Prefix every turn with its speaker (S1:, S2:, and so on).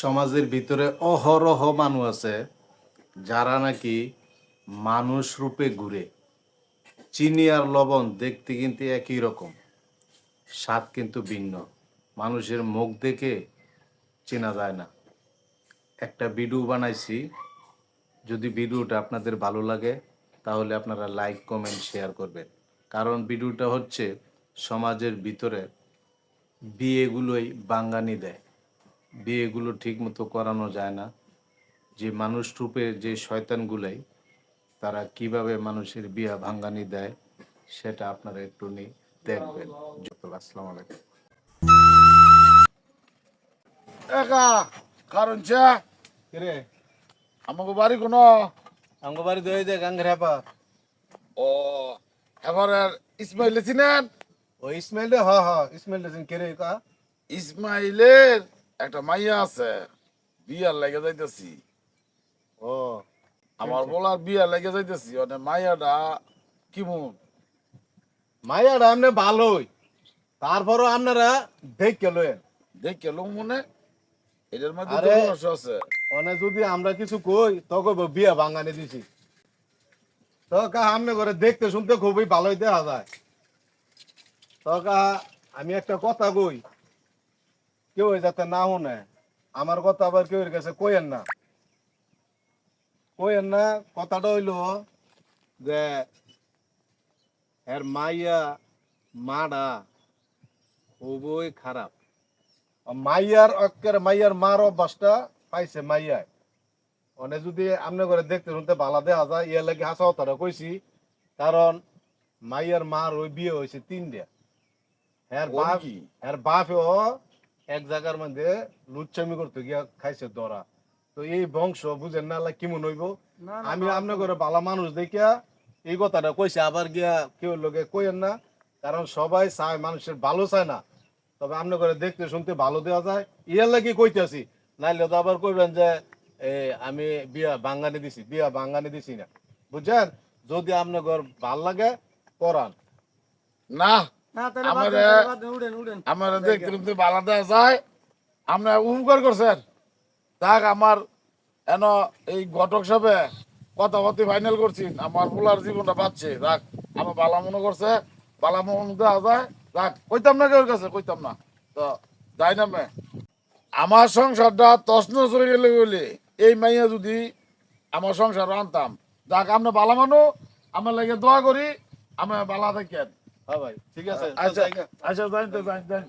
S1: সমাজের ভিতরে অহরহ মানুষ আছে, যারা নাকি মানুষ রূপে ঘুরে। চিনি আর লবণ দেখতে কিন্তু একই রকম। স্বাদ কিন্তু ভিন্ন। মানুষের মুখ দেখে চেনা যায় না। একটা ভিডিও বানাইছি। যদি ভিডিওটা আপনাদের ভালো লাগে, তাহলে আপনারা লাইক, কমেন্ট, শেয়ার করবেন। কারণ ভিডিওটা হচ্ছে সমাজের ভিতরে বিয়েগুলোই বাঙ্গানি দেয়। বিয়েগুলো ঠিক মতো করানো যায় না। যে মানুষ রূপে যে শয়তানগুলাই তারা কীভাবে মানুষের বিয়া ভাঙ্গানি দেয় সেটা আপনারা একটু নি দেখবেন। আসসালামু আলাইকুম।
S2: একা কারণ চা?
S1: কিরে
S2: আমাকে বাড়ি কোনো?
S1: আমগো বাড়ি দই দে গাঙ্গের হ্যাপা
S2: ও এবারে ইসমাইল চিনেন?
S1: ও ইসমাইল হ হ ইসমাইল দেন কিরে কা?
S2: ইসমাইলের একটা মাইয়া আছে বিয়ার লেগে যাইতেছি।
S1: ও
S2: আমার বলার বিয়ার লেগে যাইতেছি মানে মাইয়াটা কিমন?
S1: মাইয়াটা আমনে ভালোই। তারপরও আপনারা দেখে লয়েন
S2: দেখে লোক মনে এটার মধ্যে
S1: আরে।
S2: আছে।
S1: অনে যদি আমরা কিছু কই তো কইব বিয়া ভাঙানি দিছি। তো কা আমনে করে দেখতে শুনতে খুবই ভালোই দেখা যায়। তো কা আমি একটা কথা কই কেউ যাতে না শুনে আমার কথা আবার কেউ কাছে কইেন না। কইেন না কথাটা হইল যে এর মাইয়া মাডা খুবই খারাপ। মাইয়ার অক্কের মাইয়ার মার অভ্যাসটা পাইছে মাইয়ায় মানে যদি আমনে করে দেখতে শুনতে ভালো দেওয়া যায় ইয়ে লাগে হাসা হতারা কইছি কারণ মাইয়ার মার ওই বিয়ে হয়েছে তিনটা। এর
S2: ওর
S1: বাপ? এর বাপেও এক জায়গার মধ্যে লুচ্চামি করতে গিয়া খাইছে ধরা তো এই বংশ বুঝেন না আল্লাহ কেমন হইব? আমি আপনার করে ভালো মানুষ দেখিয়া এই কথাটা কইছে আবার গিয়া কেউ লোকে কইেন না কারণ সবাই চায় মানুষের ভালো চায় না। তবে আপনার করে দেখতে শুনতে ভালো দেওয়া যায়। ইয়ার লাগি কইতেছি নাইলে তো আবার কইবেন যে এ, আমি বিয়া বাঙ্গানি দিছি বিয়া বাঙ্গানি দিছি না। বুঝছেন? যদি আপনার ঘর ভালো লাগে করান
S2: না। আমারে- দেখতে যায়। উপকার করছেন আমার এন এই ঘটক সাহেবে কথা কথা ফাইনাল করছি। আমার পোলার জীবনটা বাঁচছে। আমার বালা মনে করছে বালা মনে দেওয়া যায়। থাক কইতাম না কেউ কাছে কইতাম না। তো যাই না মে। আমার সংসারটা তসন চলে গেলে বলে এই মাইয়া যদি আমার সংসার আনতাম। যাক আমরা বালা মানু আমার লাগে দোয়া করি আমরা বালা থাকেন
S1: হ্যাঁ ভাই ঠিক আছে
S2: আচ্ছা আচ্ছা যাই তো যাই